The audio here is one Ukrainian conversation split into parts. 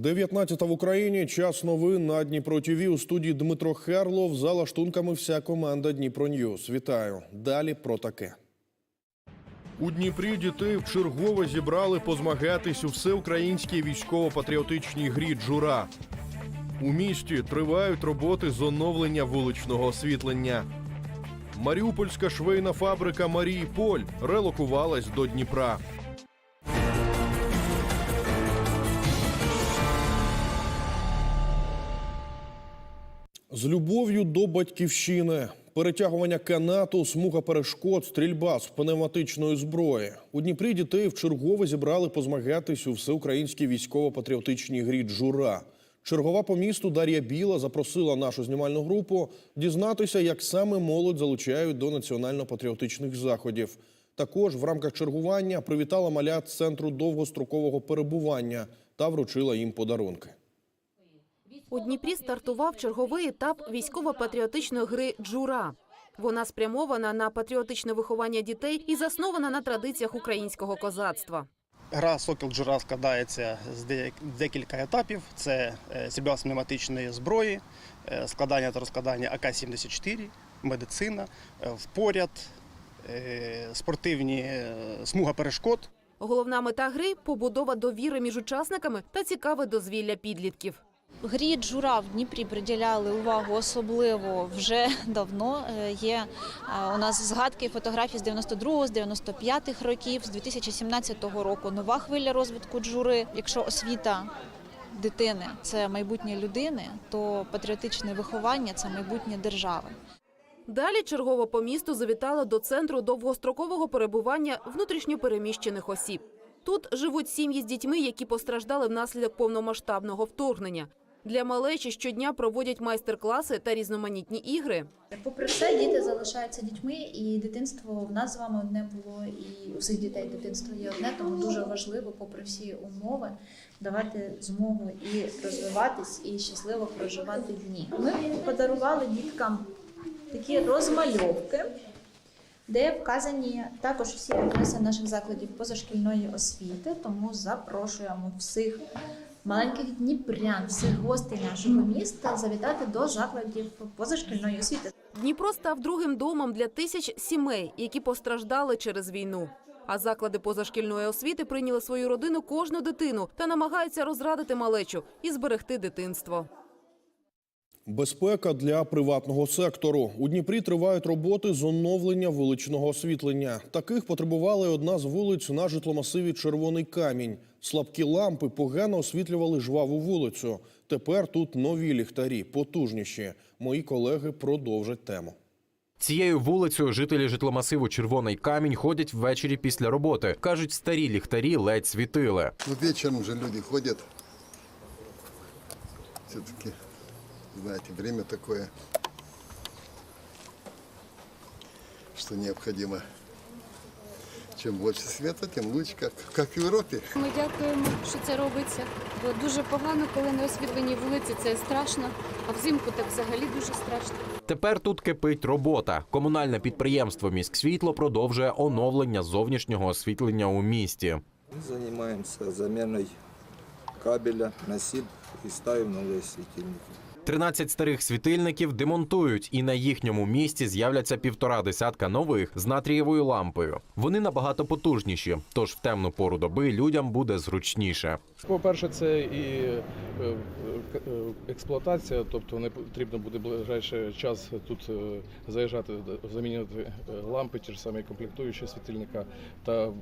19 в Україні. Час новин на Дніпро ТВ. У студії Дмитро Херлов. За лаштунками вся команда Дніпро Ньюс. Вітаю. Далі про таке. У Дніпрі дітей вчергове зібрали позмагатись у всеукраїнській військово-патріотичній грі Джура. У місті тривають роботи з оновлення вуличного освітлення. Маріупольська швейна фабрика Марії Поль релокувалась до Дніпра. З любов'ю до батьківщини, перетягування канату, смуга перешкод, стрільба з пневматичної зброї. У Дніпрі дітей вчергове зібрали позмагатись у всеукраїнській військово-патріотичній грі Джура. Чергова по місту Дар'я Біла запросила нашу знімальну групу дізнатися, як саме молодь залучають до національно-патріотичних заходів. Також в рамках чергування привітала малят центру довгострокового перебування та вручила їм подарунки. У Дніпрі стартував черговий етап військово-патріотичної гри «Джура». Вона спрямована на патріотичне виховання дітей і заснована на традиціях українського козацтва. Гра Сокіл Джура складається з декілька етапів: це е, стрільба пневматичної зброї, е, складання та розкладання АК-74, медицина, е, впоряд, спортивні смуга перешкод. Головна мета гри – побудова довіри між учасниками та цікаве дозвілля підлітків. Грі Джура в Дніпрі приділяли увагу особливо вже давно. Е, Є е, у нас згадки і фотографії з 92-го, з 95-х років, з 2017 року. Нова хвиля розвитку джури. Якщо освіта дитини це майбутнє людини, то патріотичне виховання це майбутнє держави. Далі чергово по місту завітали до центру довгострокового перебування внутрішньопереміщених осіб. Тут живуть сім'ї з дітьми, які постраждали внаслідок повномасштабного вторгнення. Для малечі щодня проводять майстер-класи та різноманітні ігри. Попри все, діти залишаються дітьми, і дитинство в нас з вами одне було, і у всіх дітей дитинство є одне, тому дуже важливо, попри всі умови, давати змогу і розвиватись, і щасливо проживати дні. Ми подарували діткам такі розмальовки, де вказані також всі адреси наших закладів позашкільної освіти. Тому запрошуємо всіх маленьких дніпрян, всіх гостей нашого міста завітати до закладів позашкільної освіти. Дніпро став другим домом для тисяч сімей, які постраждали через війну. А заклади позашкільної освіти прийняли свою родину кожну дитину та намагаються розрадити малечу і зберегти дитинство. Безпека для приватного сектору. У Дніпрі тривають роботи з оновлення вуличного освітлення. Таких потребували одна з вулиць на житломасиві Червоний камінь. Слабкі лампи погано освітлювали жваву вулицю. Тепер тут нові ліхтарі, потужніші. Мої колеги продовжать тему. Цією вулицею жителі житломасиву Червоний камінь ходять ввечері після роботи. кажуть, старі ліхтарі ледь світили. Ну, вечером же люди ходят. Все-таки, знаете, время такое, что необходимо. Чем больше света, тем лучше, как, как в Европе. Ми дякуємо, що це робиться. Бо дуже погано, коли не освітлені вулиці, це страшно. А взимку так взагалі дуже страшно. Тепер тут кипить робота. Комунальне підприємство «Міськсвітло» продовжує оновлення зовнішнього освітлення у місті. Мы занимаемся заменой кабеля на СИД и ставим новые светильники. 13 старих світильників демонтують, і на їхньому місці з'являться півтора десятка нових з натрієвою лампою. Вони набагато потужніші, тож в темну пору доби людям буде зручніше. По-перше, це і е, е, е, експлуатація, тобто не потрібно буде ближайший час тут заїжджати, замінювати лампи, ті ж самі комплектуючі світильника, та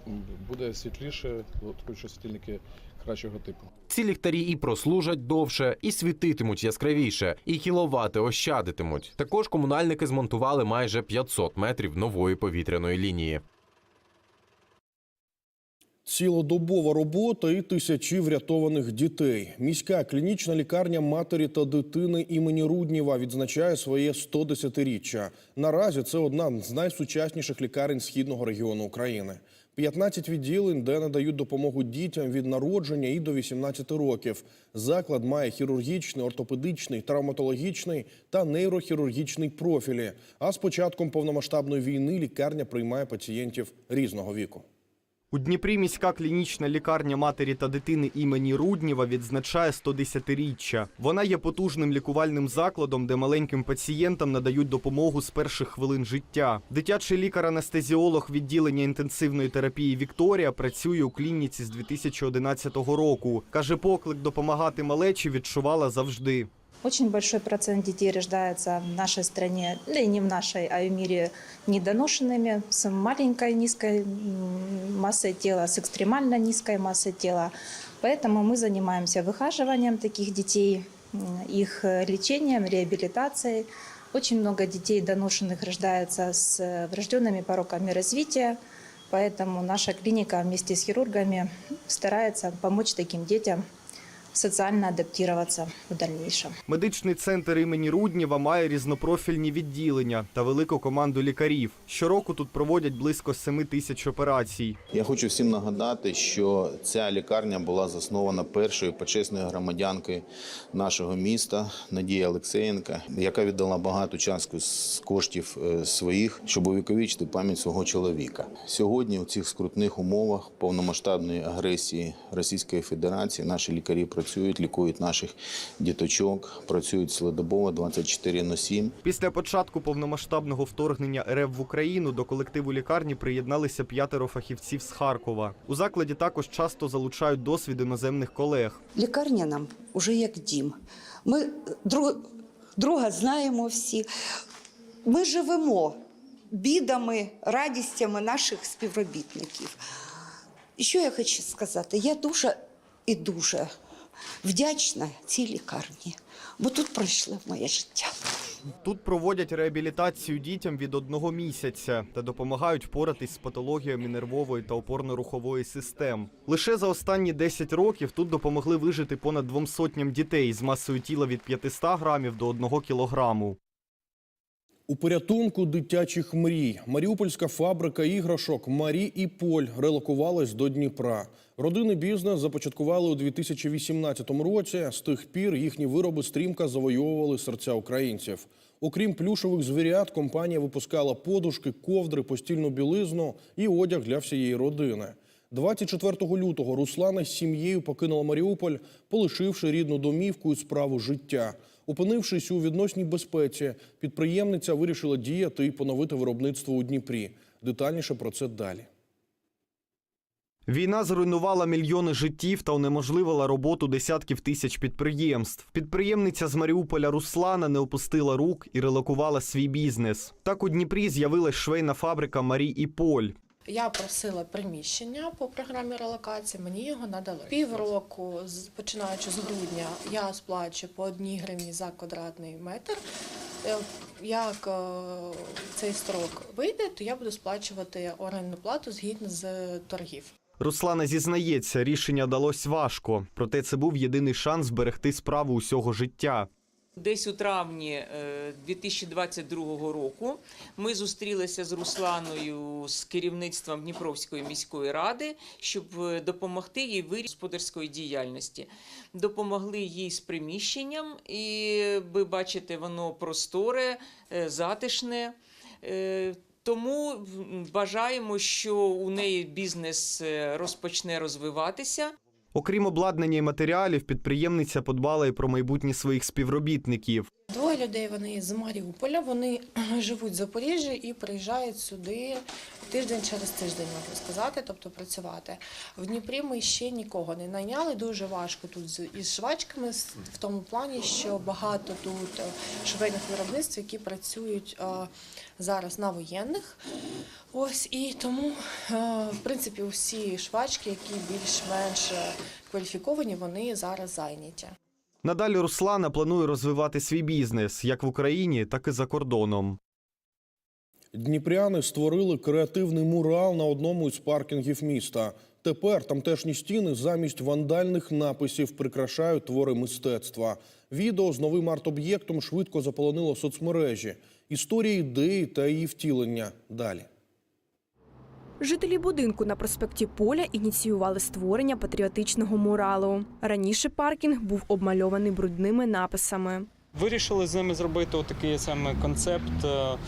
буде світліше, от, що світильники кращого типу. Ці ліхтарі і прослужать довше, і світитимуть яскравіше, і кіловати ощадитимуть. Також комунальники змонтували майже 500 метрів нової повітряної лінії. Цілодобова робота і тисячі врятованих дітей. Міська клінічна лікарня матері та дитини імені Рудніва відзначає своє 110-річчя. Наразі це одна з найсучасніших лікарень східного регіону України. 15 відділень, де надають допомогу дітям від народження і до 18 років. Заклад має хірургічний, ортопедичний, травматологічний та нейрохірургічний профілі. А з початком повномасштабної війни лікарня приймає пацієнтів різного віку. У Дніпрі міська клінічна лікарня матері та дитини імені Рудніва відзначає 110-річчя. Вона є потужним лікувальним закладом, де маленьким пацієнтам надають допомогу з перших хвилин життя. Дитячий лікар-анестезіолог відділення інтенсивної терапії Вікторія працює у клініці з 2011 року. Каже, поклик допомагати малечі відчувала завжди. Очень большой процент детей рождается в нашей стране, да и не в нашей, а в мире недоношенными, с маленькой низкой массой тела, с экстремально низкой массой тела. Поэтому мы занимаемся выхаживанием таких детей, их э, лечением, реабилитацией. Очень много детей доношенных рождается с э, врожденными пороками развития, поэтому наша клиника вместе с хирургами старается помочь таким детям социально адаптироваться в дальнейшем. Медичний центр імені Рудніва має різнопрофільні відділення та велику команду лікарів. Щороку тут проводять близько 7 тисяч операцій. Я хочу всім нагадати, що ця лікарня була заснована першою почесною громадянкою нашого міста Надія Олексеєнка, яка віддала багато частку з коштів е, своїх, щоб увіковічити пам'ять свого чоловіка. Сьогодні у цих скрутних умовах повномасштабної агресії Російської Федерації наші лікарі працюють, лікують наших діточок, працюють цілодобово 24 на 7. Після початку повномасштабного вторгнення РФ в Україну до колективу лікарні приєдналися п'ятеро фахівців з Харкова. У закладі також часто залучають досвід іноземних колег. Лікарня нам уже як дім. Ми друг, друга знаємо всі. Ми живемо бідами, радістями наших співробітників. І що я хочу сказати? Я дуже і дуже вдячна цій лікарні, бо тут пройшли моє життя. Тут проводять реабілітацію дітям від одного місяця та допомагають впоратись з патологіями нервової та опорно-рухової систем. Лише за останні 10 років тут допомогли вижити понад двом сотням дітей з масою тіла від 500 грамів до 1 кілограму. У порятунку дитячих мрій Маріупольська фабрика іграшок Марі і Поль релокувалась до Дніпра. Родинний бізнес започаткували у 2018 році. З тих пір їхні вироби стрімко завойовували серця українців. Окрім плюшових звірят, компанія випускала подушки, ковдри, постільну білизну і одяг для всієї родини. 24 лютого Руслана з сім'єю покинула Маріуполь, полишивши рідну домівку і справу життя. Опинившись у відносній безпеці, підприємниця вирішила діяти і поновити виробництво у Дніпрі. Детальніше про це далі. Війна зруйнувала мільйони життів та унеможливила роботу десятків тисяч підприємств. Підприємниця з Маріуполя Руслана не опустила рук і релокувала свій бізнес. Так у Дніпрі з'явилась швейна фабрика Марі і Поль. Я просила приміщення по програмі релокації, мені його надали. Півроку, починаючи з грудня, я сплачу по одній гривні за квадратний метр. Е, Як е, цей строк вийде, то я буду сплачувати орендну плату згідно з торгів. Руслана зізнається, рішення далось важко, проте це був єдиний шанс зберегти справу усього життя. Десь у травні е, 2022 року ми зустрілися з Русланою з керівництвом Дніпровської міської ради, щоб е, допомогти їй вирішити господарської діяльності. Допомогли їй з приміщенням, і ви бачите, воно просторе, е, затишне. Е, Тому м, вважаємо, що у неї бізнес е, розпочне розвиватися. Окрім обладнання і матеріалів, підприємниця подбала і про майбутнє своїх співробітників. Двоє людей вони з Маріуполя, вони живуть в Запоріжжі і приїжджають сюди тиждень через тиждень, можна сказати, тобто працювати. В Дніпрі ми ще нікого не найняли. Дуже важко тут із швачками, в тому плані, що багато тут е, швейних виробництв, які працюють е, зараз на воєнних. Ось і тому, е, в принципі, усі швачки, які більш-менш кваліфіковані, вони зараз зайняті. Надалі Руслана планує розвивати свій бізнес як в Україні, так і за кордоном. Дніпряни створили креативний мурал на одному із паркінгів міста. Тепер тамтешні стіни замість вандальних написів прикрашають твори мистецтва. Відео з новим арт-об'єктом швидко заполонило соцмережі. Історія ідеї та її втілення далі. Жителі будинку на проспекті Поля ініціювали створення патріотичного муралу. Раніше паркінг був обмальований брудними написами. Вирішили з ними зробити такий саме концепт е,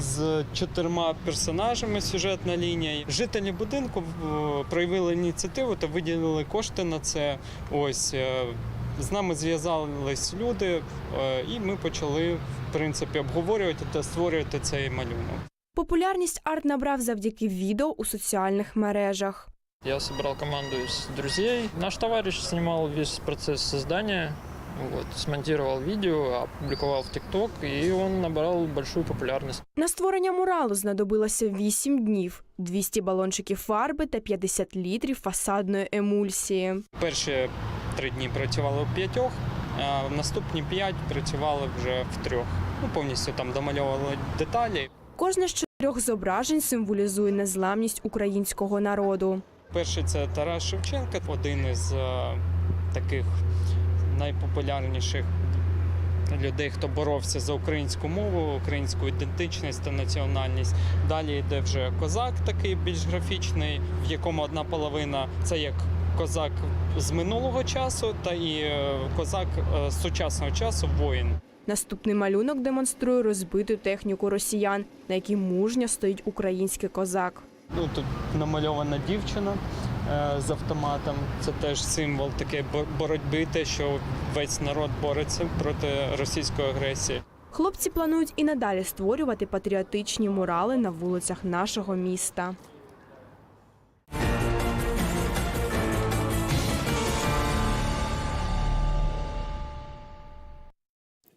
з чотирма персонажами. Сюжетна лінія. Жителі будинку е, проявили ініціативу та виділили кошти на це. Ось е, з нами зв'язались люди, і ми почали в принципі обговорювати та створювати цей малюнок. Популярність арт набрав завдяки відео у соціальних мережах. Я собрал команду из друзей. Наш товарищ снимал весь процесс создания, вот, смонтировал видео, опубликовал в ТикТок, и он набрал большую популярность. На створення муралу знадобилося 8 днів, 200 балончиків фарби та 50 літрів фасадної емульсії. Перші три дні працювали у п'ятьох, а в наступні п'ять працювали вже в трьох. Ну, повністю там домальовували деталі. Кожне з чотирьох зображень символізує незламність українського народу. Перший це Тарас Шевченко, один із е, таких найпопулярніших людей, хто боровся за українську мову, українську ідентичність та національність. Далі йде вже козак, такий більш графічний, в якому одна половина це як козак з минулого часу, та і е, козак е, з сучасного часу воїн. Наступний малюнок демонструє розбиту техніку росіян, на якій мужньо стоїть український козак. Ну, тут намальована дівчина е, з автоматом. Це теж символ такої бо- боротьби, те, що весь народ бореться проти російської агресії. Хлопці планують і надалі створювати патріотичні мурали на вулицях нашого міста.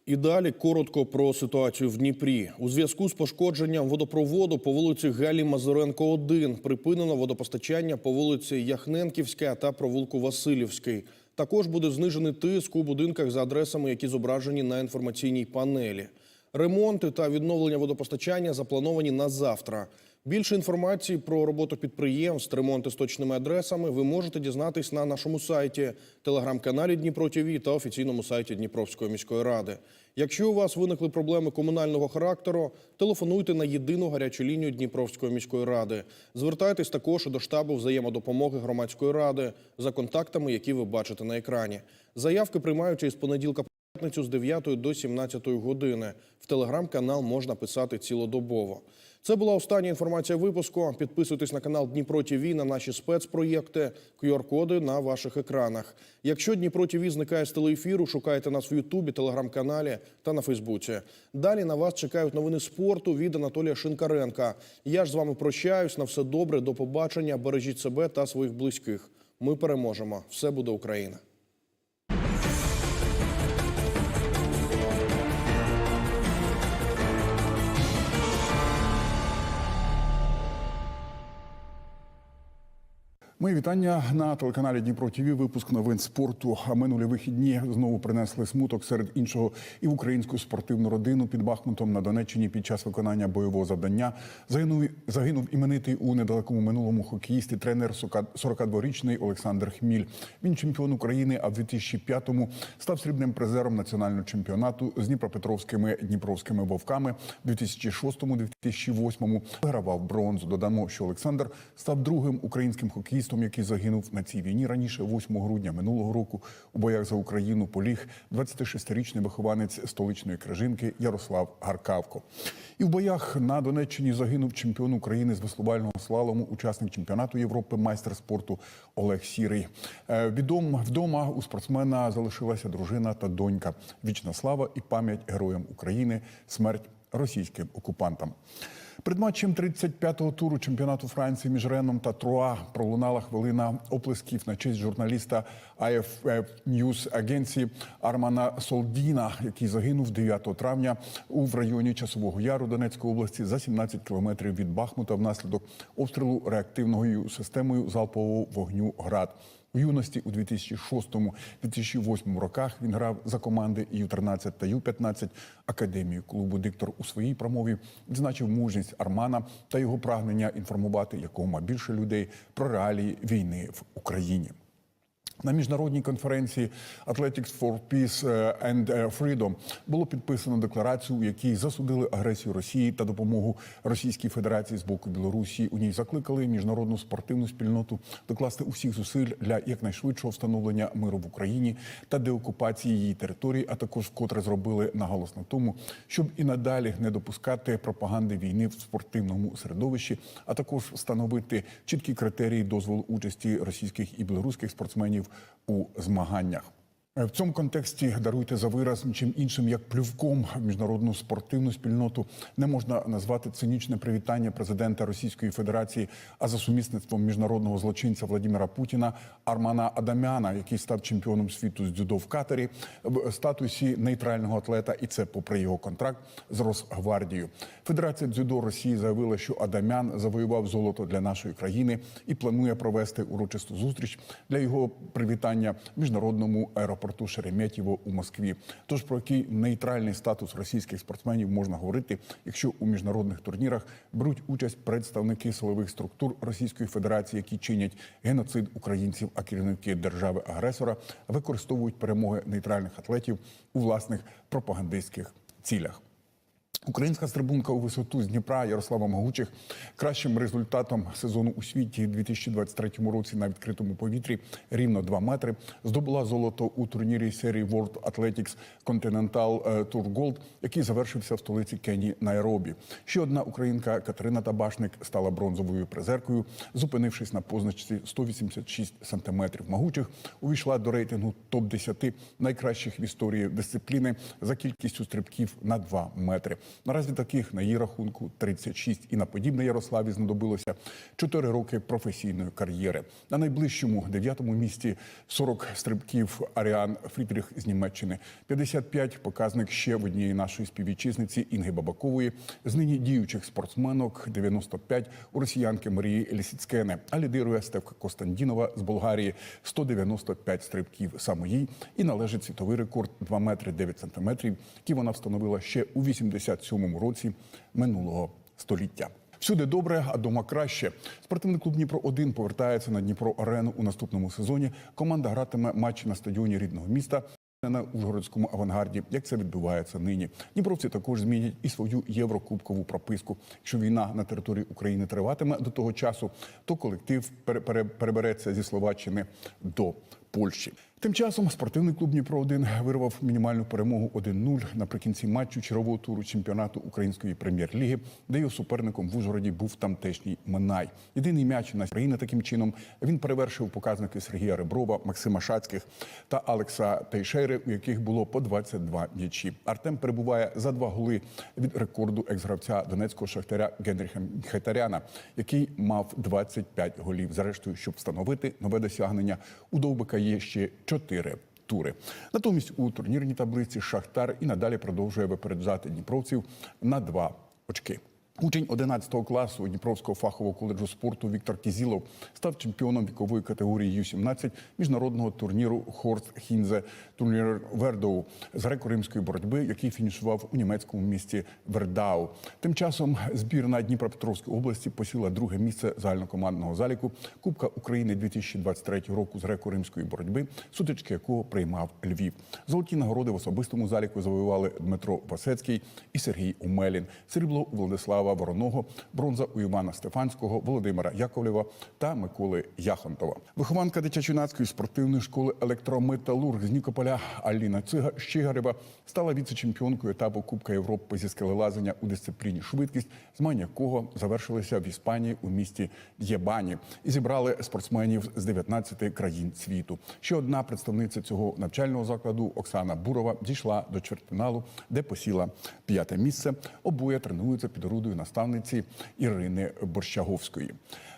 І далі коротко про ситуацію в Дніпрі. У зв'язку з пошкодженням водопроводу по вулиці Галі Мазуренко 1 припинено водопостачання по вулиці Яхненківська та провулку Васильівський. Також буде знижений тиск у будинках за адресами, які зображені на інформаційній панелі. Ремонти та відновлення водопостачання заплановані на завтра. Більше інформації про роботу підприємств, ремонти з точними адресами ви можете дізнатись на нашому сайті, телеграм-каналі Дніпро ТВ та офіційному сайті Дніпровської міської ради. Якщо у вас виникли проблеми комунального характеру, телефонуйте на єдину гарячу лінію Дніпровської міської ради. Звертайтесь також до штабу взаємодопомоги громадської ради за контактами, які ви бачите на екрані. Заявки приймаються із понеділка по п'ятницю з 9 до 17 години. В телеграм-канал можна писати цілодобово. Це була остання інформація випуску. Підписуйтесь на канал Дніпро ТВ на наші спецпроєкти, QR-коди на ваших екранах. Якщо Дніпро ТВ зникає з телеефіру, шукайте нас в Ютубі, телеграм-каналі та на Фейсбуці. Далі на вас чекають новини спорту від Анатолія Шинкаренка. Я ж з вами прощаюсь. На все добре, до побачення. Бережіть себе та своїх близьких. Ми переможемо. Все буде Україна. Мої вітання на телеканалі Дніпро ТВ. Випуск новин спорту. А минулі вихідні знову принесли смуток серед іншого і в українську спортивну родину під Бахмутом на Донеччині під час виконання бойового завдання. Загинув загинув іменитий у недалекому минулому хокеїст і тренер 42-річний Олександр Хміль. Він чемпіон України, а в 2005-му став срібним призером національного чемпіонату з Дніпропетровськими дніпровськими вовками. В 2006-2008 вигравав бронзу. Додамо, що Олександр став другим українським хокеїстом, який загинув на цій війні раніше, 8 грудня минулого року. У боях за Україну поліг 26-річний вихованець столичної крижинки Ярослав Гаркавко. І в боях на Донеччині загинув чемпіон України з веслувального слалому, учасник чемпіонату Європи, майстер спорту Олег Сірий. Е, Відом вдома у спортсмена залишилася дружина та донька. Вічна слава і пам'ять героям України, смерть російським окупантам. Перед матчем 35-го туру чемпіонату Франції між Реном та Труа пролунала хвилина оплесків на честь журналіста AFP News агенції Армана Солдіна, який загинув 9 травня у в районі Часового Яру Донецької області за 17 кілометрів від Бахмута внаслідок обстрілу реактивною системою залпового вогню ГРАД. У юності у 2006-2008 роках він грав за команди Ю-13 та Ю-15 Академії клубу. Диктор у своїй промові відзначив мужність Армана та його прагнення інформувати якомога більше людей про реалії війни в Україні. На міжнародній конференції Athletics for Peace and Freedom було підписано декларацію, у якій засудили агресію Росії та допомогу Російській Федерації з боку Білорусі. У ній закликали міжнародну спортивну спільноту докласти усіх зусиль для якнайшвидшого встановлення миру в Україні та деокупації її території, а також вкотре зробили наголос на тому, щоб і надалі не допускати пропаганди війни в спортивному середовищі, а також встановити чіткі критерії дозволу участі російських і білоруських спортсменів у змаганнях. В цьому контексті даруйте за вираз нічим іншим як плювком міжнародну спортивну спільноту не можна назвати цинічне привітання президента Російської Федерації, а за сумісництвом міжнародного злочинця Владимира Путіна Армана Адамяна, який став чемпіоном світу з дзюдо в Катері в статусі нейтрального атлета, і це попри його контракт з Росгвардією. Федерація дзюдо Росії заявила, що Адамян завоював золото для нашої країни і планує провести урочисту зустріч для його привітання міжнародному аеропорту Шереметьєво у Москві. Тож про який нейтральний статус російських спортсменів можна говорити, якщо у міжнародних турнірах беруть участь представники силових структур Російської Федерації, які чинять геноцид українців, а керівники держави-агресора використовують перемоги нейтральних атлетів у власних пропагандистських цілях. Українська стрибунка у висоту з Дніпра Ярослава Могучих кращим результатом сезону у світі у 2023 році на відкритому повітрі рівно 2 метри здобула золото у турнірі серії World Athletics Continental е, Tour Gold, який завершився в столиці Кенії Найробі. Ще одна українка Катерина Табашник стала бронзовою призеркою, зупинившись на позначці 186 сантиметрів. Могучих увійшла до рейтингу топ 10 найкращих в історії дисципліни за кількістю стрибків на 2 метри. Наразі таких на її рахунку 36. І на подібне Ярославі знадобилося 4 роки професійної кар'єри. На найближчому дев'ятому місці 40 стрибків Аріан Фрідріх з Німеччини, 55 показник ще в однієї нашої співвітчизниці Інги Бабакової. З нині діючих спортсменок 95 у росіянки Марії Лісіцкене. А лідирує Стевка Костандінова з Болгарії 195 стрибків саме їй. І належить світовий рекорд 2 метри 9 сантиметрів, який вона встановила ще у 87-му році минулого століття. Всюди добре, а дома краще. Спортивний клуб Дніпро 1 повертається на Дніпро Арену у наступному сезоні. Команда гратиме матчі на стадіоні рідного міста. На Ужгородському авангарді, як це відбувається нині, Дніпровці також змінять і свою єврокубкову прописку. Якщо війна на території України триватиме до того часу, то колектив пере- пере- перебереться зі Словаччини до Польщі. Тим часом спортивний клуб Дніпро 1 вирвав мінімальну перемогу 1-0 наприкінці матчу чергового туру чемпіонату української прем'єр-ліги, де його суперником в Ужгороді був тамтешній Минай. Єдиний м'яч на країни таким чином він перевершив показники Сергія Реброва, Максима Шацьких та Алекса Тейшери, у яких було по 22 м'ячі. Артем перебуває за два голи від рекорду екс-гравця донецького шахтаря Генріха Хетаряна, який мав 25 голів. Зрештою, щоб встановити нове досягнення, у Довбика є ще 4 тури. Натомість у турнірній таблиці Шахтар і надалі продовжує випереджати дніпровців на два очки. Учень 11 класу Дніпровського фахового коледжу спорту Віктор Кізілов став чемпіоном вікової категорії Ю-17 міжнародного турніру Хорст Хінзе турнір Вердоу з греко-римської боротьби, який фінішував у німецькому місті Вердау. Тим часом збірна Дніпропетровської області посіла друге місце загальнокомандного заліку Кубка України 2023 року з греко-римської боротьби, сутички якого приймав Львів. Золоті нагороди в особистому заліку завоювали Дмитро Васецький і Сергій Умелін. Срібло у Владислава Вороного, бронза у Івана Стефанського, Володимира Яковлєва та Миколи Яхонтова. Вихованка дитячо-юнацької спортивної школи електрометалург з Нікополя Аліна Цига Щигарева стала віце-чемпіонкою етапу Кубка Європи зі скелелазання у дисципліні швидкість, змагання якого завершилися в Іспанії у місті Єбані і зібрали спортсменів з 19 країн світу. Ще одна представниця цього навчального закладу Оксана Бурова дійшла до чвертьфіналу, де посіла п'яте місце. Обоє тренуються під орудою наставниці Ірини Борщаговської.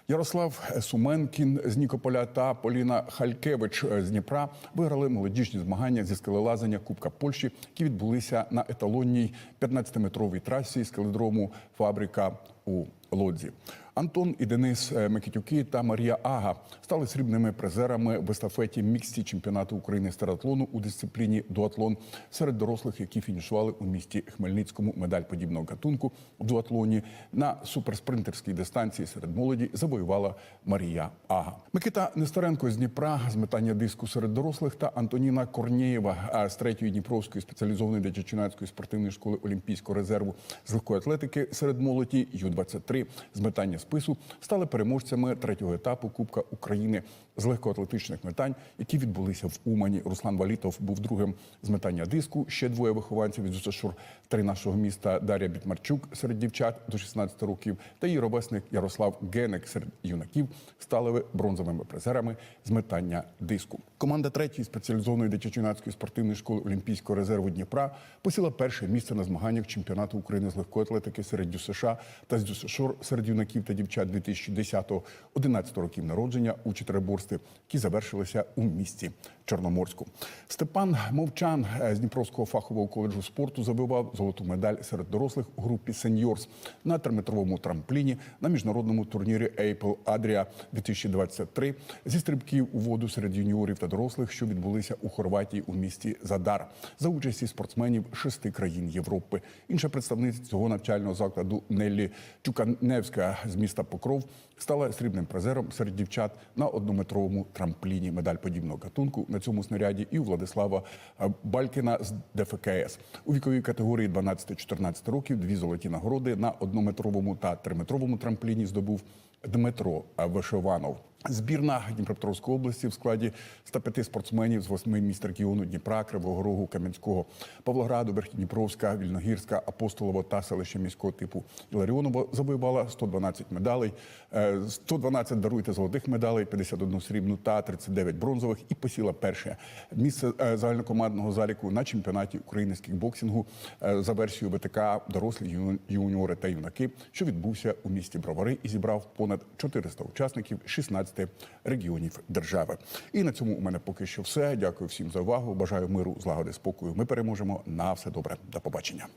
Ярослав Суменкін з Нікополя та Поліна Халькевич з Дніпра виграли молодіжні змагання зі скелелазання Кубка Польщі, які відбулися на еталонній 15-метровій трасі скеледрому Фабрика у Лодзі. Антон і Денис е, Микитюки та Марія Ага стали срібними призерами в естафеті міксті чемпіонату України з тератлону у дисципліні дуатлон серед дорослих, які фінішували у місті Хмельницькому медаль подібного гатунку в дуатлоні на суперспринтерській дистанції серед молоді завоювала Марія Ага. Микита Нестеренко з Дніпра з метання диску серед дорослих та Антоніна Корнєєва а з третьої Дніпровської спеціалізованої дитячо-юнацької спортивної школи Олімпійського резерву з легкої атлетики серед молоді Ю-23 з метання спису стали переможцями третього етапу Кубка України з легкоатлетичних метань, які відбулися в Умані. Руслан Валітов був другим з метання диску. Ще двоє вихованців із УСШУР три нашого міста Дар'я Бітмарчук серед дівчат до 16 років та її ровесник Ярослав Генек серед юнаків стали бронзовими призерами з метання диску. Команда третьої спеціалізованої дитячо-юнацької спортивної школи Олімпійського резерву Дніпра посіла перше місце на змаганнях чемпіонату України з легкої атлетики серед ДЮСШ та з серед юнаків та дівчат 2010-11 років народження у чотириборстві, які завершилися у місті Чорноморську. Степан Мовчан е, з Дніпровського фахового коледжу спорту забивав золоту медаль серед дорослих у групі сеньорс на триметровому трампліні на міжнародному турнірі Apple Adria 2023 зі стрибків у воду серед юніорів та дорослих, що відбулися у Хорватії у місті Задар за участі спортсменів шести країн Європи. Інша представниця цього навчального закладу Неллі Чуканевська з міста Покров стала срібним призером серед дівчат на однометровому трампліні. Медаль подібного катунку на цьому снаряді і у Владислава е, Балькіна з ДФКС. У віковій категорії 12-14 років дві золоті нагороди на однометровому та триметровому трампліні здобув Дмитро Вишованов. Збірна Дніпропетровської області в складі 105 спортсменів з восьми міст регіону Дніпра, Кривого Рогу, Кам'янського, Павлограду, Верхньодніпровська, Вільногірська, Апостолово та селище міського типу Іларіоново завоювала 112 медалей, е, 112 даруйте золотих медалей, 51 срібну та 39 бронзових і посіла перше місце е, загальнокомандного заліку на чемпіонаті України з кікбоксингу е, за версією ВТК дорослі юніори та юнаки, що відбувся у місті Бровари і зібрав понад 400 учасників 16 регіонів держави. І на цьому у мене поки що все. Дякую всім за увагу. Бажаю миру, злагоди, спокою. Ми переможемо. На все добре. До побачення.